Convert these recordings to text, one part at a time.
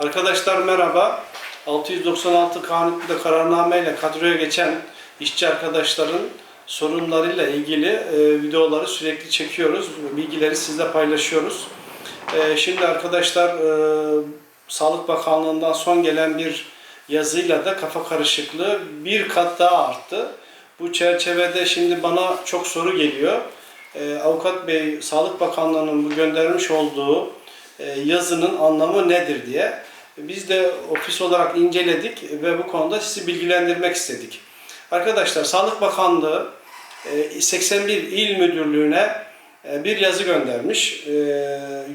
Arkadaşlar merhaba. 696 kanun hükmünde kararname ile kadroya geçen işçi arkadaşların sorunlarıyla ilgili e, videoları sürekli çekiyoruz. Bilgileri sizle paylaşıyoruz. E, şimdi arkadaşlar e, Sağlık Bakanlığı'ndan son gelen bir yazıyla da kafa karışıklığı bir kat daha arttı. Bu çerçevede şimdi bana çok soru geliyor. E, Avukat Bey, Sağlık Bakanlığı'nın bu göndermiş olduğu e, yazının anlamı nedir diye. Biz de ofis olarak inceledik ve bu konuda sizi bilgilendirmek istedik. Arkadaşlar Sağlık Bakanlığı e, 81 il müdürlüğüne e, bir yazı göndermiş. E,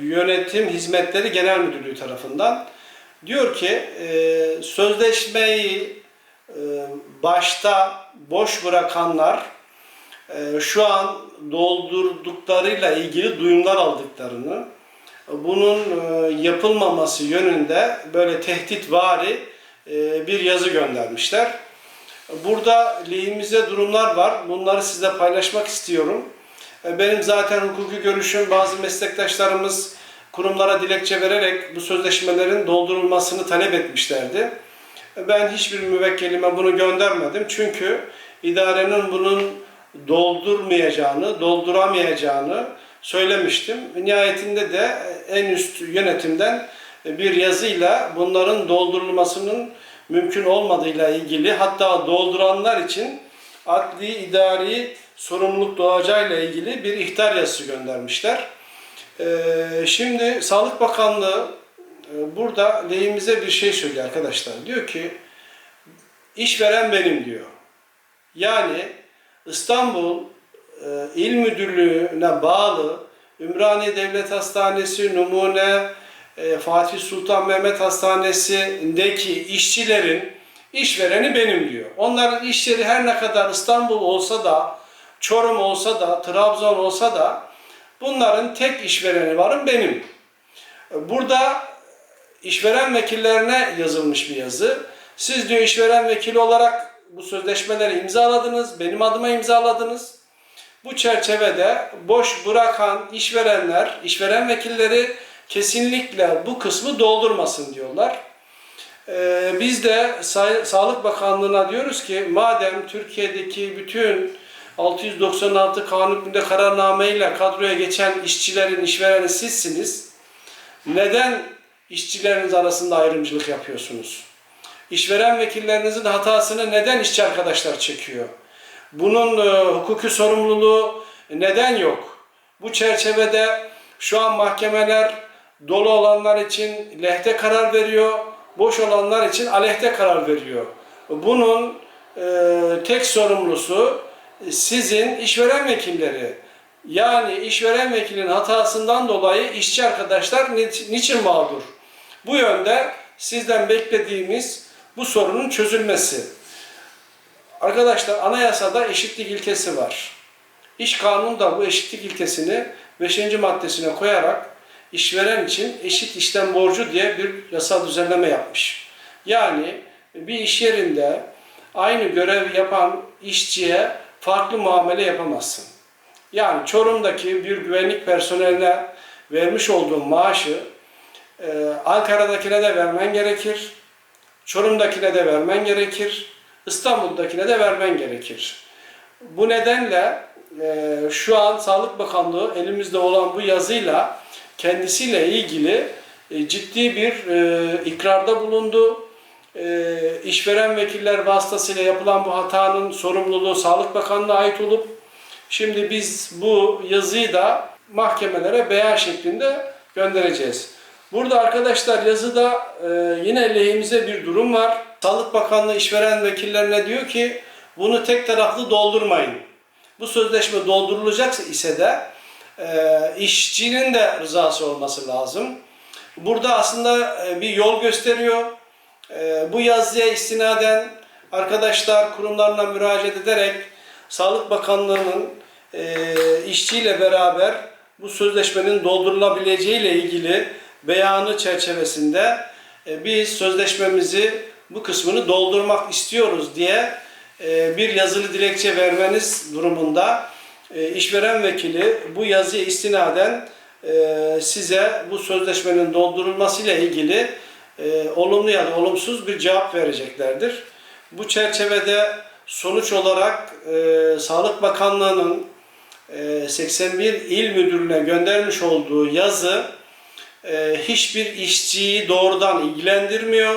Yönetim Hizmetleri Genel Müdürlüğü tarafından. Diyor ki e, sözleşmeyi e, başta boş bırakanlar e, şu an doldurduklarıyla ilgili duyumlar aldıklarını, bunun e, yapılmaması yönünde böyle tehditvari e, bir yazı göndermişler. Burada lehimize durumlar var. Bunları sizle paylaşmak istiyorum. E, Benim zaten hukuki görüşüm bazı meslektaşlarımız kurumlara dilekçe vererek bu sözleşmelerin doldurulmasını talep etmişlerdi. Ben hiçbir müvekkilime bunu göndermedim. Çünkü idarenin bunun doldurmayacağını, dolduramayacağını söylemiştim. Nihayetinde de en üst yönetimden bir yazıyla bunların doldurulmasının mümkün olmadığıyla ilgili hatta dolduranlar için adli idari sorumluluk doğacağıyla ilgili bir ihtar yazısı göndermişler. Ee, Şimdi Sağlık Bakanlığı e, burada lehimize bir şey söylüyor arkadaşlar. Diyor ki işveren benim diyor. Yani İstanbul e, İl Müdürlüğü'ne bağlı Ümraniye Devlet Hastanesi, Numune, e, Fatih Sultan Mehmet Hastanesi'ndeki işçilerin işvereni benim diyor. Onların işleri her ne kadar İstanbul olsa da, Çorum olsa da, Trabzon olsa da bunların tek işvereni varım benim. Burada işveren vekillerine yazılmış bir yazı. Siz diyor işveren vekili olarak bu sözleşmeleri imzaladınız, benim adıma imzaladınız. Bu çerçevede boş bırakan işverenler, işveren vekilleri kesinlikle bu kısmı doldurmasın diyorlar. Ee, biz de Sa- Sağlık Bakanlığı'na diyoruz ki madem Türkiye'deki bütün 696 kanun hükmünde kararnameyle kadroya geçen işçilerin işvereni sizsiniz. Neden işçileriniz arasında ayrımcılık yapıyorsunuz? İşveren vekillerinizin hatasını neden işçi arkadaşlar çekiyor? Bunun e, hukuki sorumluluğu neden yok? Bu çerçevede şu an mahkemeler dolu olanlar için lehte karar veriyor, boş olanlar için aleyhte karar veriyor. Bunun e, tek sorumlusu sizin işveren vekilleri. Yani işveren vekilin hatasından dolayı işçi arkadaşlar ni- niçin mağdur? Bu yönde sizden beklediğimiz bu sorunun çözülmesi. Arkadaşlar anayasada eşitlik ilkesi var. İş kanunu da bu eşitlik ilkesini 5. maddesine koyarak işveren için eşit işlem borcu diye bir yasal düzenleme yapmış. Yani bir iş yerinde aynı görev yapan işçiye farklı muamele yapamazsın. Yani Çorum'daki bir güvenlik personeline vermiş olduğun maaşı e, Ankara'dakine de vermen gerekir. Çorum'dakine de vermen gerekir. İstanbul'dakine de vermen gerekir. Bu nedenle e, şu an Sağlık Bakanlığı elimizde olan bu yazıyla kendisiyle ilgili e, ciddi bir e, ikrarda bulundu. E, işveren vekiller vasıtasıyla yapılan bu hatanın sorumluluğu Sağlık Bakanlığı'na ait olup şimdi biz bu yazıyı da mahkemelere beyan şeklinde göndereceğiz. Burada arkadaşlar yazıda e, yine lehimize bir durum var. Sağlık Bakanlığı işveren vekillerine diyor ki bunu tek taraflı doldurmayın. Bu sözleşme doldurulacaksa ise de e, işçinin de rızası olması lazım. Burada aslında e, bir yol gösteriyor. E, bu yazıya istinaden arkadaşlar kurumlarına müracaat ederek Sağlık Bakanlığı'nın e, işçiyle beraber bu sözleşmenin doldurulabileceği ile ilgili beyanı çerçevesinde e, biz sözleşmemizi bu kısmını doldurmak istiyoruz diye e, bir yazılı dilekçe vermeniz durumunda e, işveren vekili bu yazıya istinaden e, size bu sözleşmenin doldurulmasıyla ilgili olumlu ya da olumsuz bir cevap vereceklerdir. Bu çerçevede sonuç olarak Sağlık Bakanlığı'nın e, 81 il müdürlüğüne göndermiş olduğu yazı hiçbir işçiyi doğrudan ilgilendirmiyor.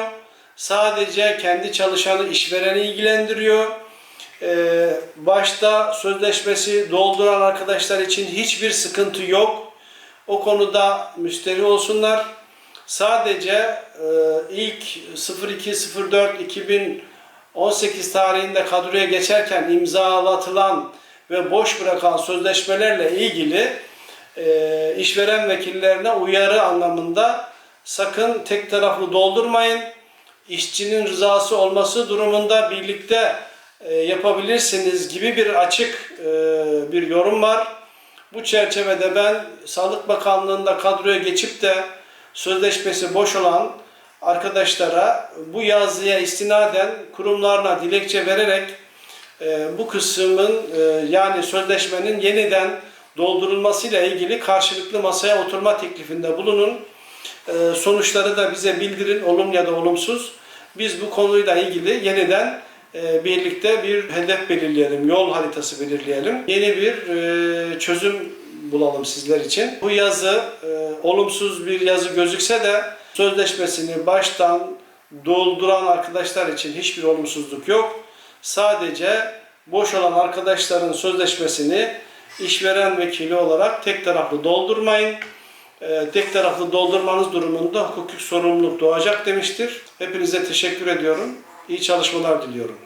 Sadece kendi çalışanı işvereni ilgilendiriyor. E, başta sözleşmesi dolduran arkadaşlar için hiçbir sıkıntı yok. O konuda müşteri olsunlar. Sadece e, ilk 02.04.2018 tarihinde kadroya geçerken imzalatılan ve boş bırakan sözleşmelerle ilgili e, işveren vekillerine uyarı anlamında sakın tek taraflı doldurmayın. İşçinin rızası olması durumunda birlikte e, yapabilirsiniz gibi bir açık e, bir yorum var. Bu çerçevede ben Sağlık Bakanlığı'nda kadroya geçip de sözleşmesi boş olan arkadaşlara bu yazıya istinaden kurumlarına dilekçe vererek e, bu kısmın yani sözleşmenin yeniden doldurulmasıyla ilgili karşılıklı masaya oturma teklifinde bulunun. E, sonuçları da bize bildirin olumlu ya da olumsuz. Biz bu konuyla ilgili yeniden e, birlikte bir hedef belirleyelim, yol haritası belirleyelim. Yeni bir e, çözüm bulalım sizler için. Bu yazı e, olumsuz bir yazı gözükse de sözleşmesini baştan dolduran arkadaşlar için hiçbir olumsuzluk yok. Sadece boş olan arkadaşların sözleşmesini işveren vekili olarak tek taraflı doldurmayın. Ee, tek taraflı doldurmanız durumunda hukuki sorumluluk doğacak demiştir. Hepinize teşekkür ediyorum. İyi çalışmalar diliyorum.